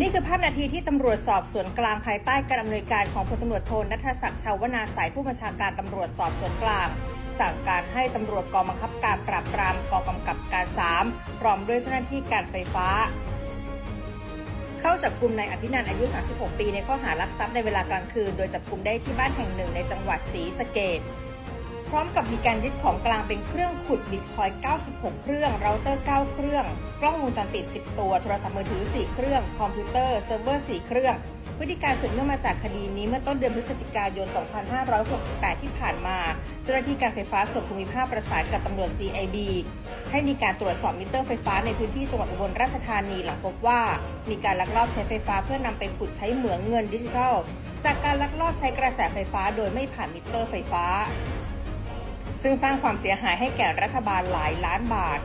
นี่คือภาพนาทีที่ตำรวจสอบสวนกลางภายใต้การอำนวยการของพลตำรวจโทนัทศักดิ์ชาวนาสายผู้บัญชาการตำรวจสอบสวนกลาง สั่งการให้ตำรวจกองบังคับการปราบปรามกองกำกับการ 3 พร้อมด้วยเจ้าหน้าที่การไฟฟ้า เข้าจับกลุ่มนายอภินันอายุ 36 ปี ในข้อหารักทรัพย์ในเวลากลางคืน โดยจับกลุ่มได้ที่บ้านแห่งหนึ่งในจังหวัดศรีสะเกษพ ร้อมกับมีการยึดของกลางเป็นเครื่องขุดบิตคอยน์96 เครื่องเราเตอร์ 9 เครื่อง กล้องวงจรปิด 10 ตัว โทรศัพท์มือถือ 4 เครื่อง คอมพิวเตอร์ เซิร์ฟเวอร์ 4 เครื่อง พฤติการสืบเนื่องมาจากคดีนี้เมื่อต้นเดือนพฤศจิกายน 2568 ที่ผ่านมา เจ้าหน้าที่การไฟฟ้าส่วนภูมิภาคประสานกับตำรวจ CIB ให้มีการตรวจสอบมิเตอร์ไฟฟ้าในพื้นที่จังหวัดอุบลราชธานีหลังพบว่า มีการลักลอบใช้ไฟฟ้าเพื่อนำไปขุดใช้เหมืองเงินดิจิทัล จากการลักลอบใช้กระแสไฟฟ้าโดยไม่ผ่านมิเตอร์ไฟฟ้า ซึ่งสร้างความเสียหายให้แก่รัฐบาลหลายล้านบาท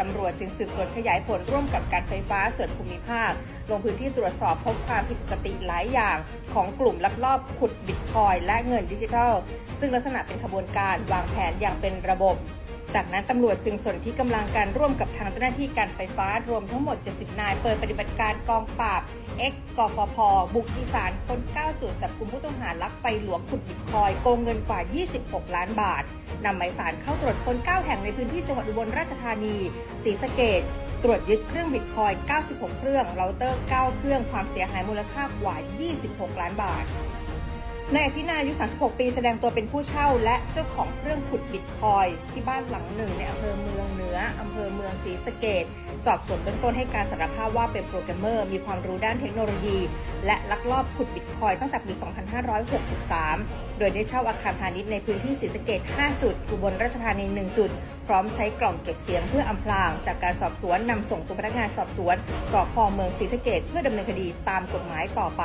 ตำรวจจึงสืบสวนขยายผลร่วมกับการไฟฟ้าส่วนภูมิภาค ลงพื้นที่ตรวจสอบพบความผิดปกติหลายอย่างของกลุ่มลักลอบขุดบิตคอยและเงินดิจิทัล ซึ่งลักษณะเป็นขบวนการวางแผนอย่างเป็นระบบ จากนั้นตำรวจจึงสนที่กำลังการร่วมกับทางเจ้าหน้าที่การไฟฟ้ารวมทั้งหมด 70 นาย เปิดปฏิบัติการกองปราบ X กฟพ บุกอีสานค้น9 จุดจับกลุ่มผู้ต้องหาลักไฟหลวงขุดบิตคอยโกงเงินกว่า 26 ล้านบาทนำหมายสารเข้าตรวจค้น9 แห่งในพื้นที่จังหวัดอุบลราชธานี ศรีสะเกดตรวจยึดเครื่องบิตคอย 96 เครื่องเราเตอร์ 9 เครื่องความเสียหายมูลค่ากว่า 26 ล้านบาท นายอภินาอายุ 36 ปีแสดงตัวเป็นผู้เช่า และเจ้าของเครื่องขุดบิตคอยที่บ้านหลังหนึ่งในอำเภอเมืองเหนืออำเภอเมืองศรีสะเกดสอบสวนเบื้องต้นให้การสารภาพว่าเป็นโปรแกรมเมอร์ มีความรู้ด้านเทคโนโลยี และลักลอบขุดบิตคอยตั้งแต่ปี 2563 โดยได้เช่าอาคารพาณิชย์ในพื้นที่ศรีสะเกด5 จุดอุบลราชธานี 1 จุด พร้อมใช้กล่องเก็บเสียงเพื่ออำพราง จากการสอบสวนนำส่งตัวพนักงานสอบสวนสพเมืองศรีสะเกดเพื่อดำเนินคดีตามกฎหมายต่อไป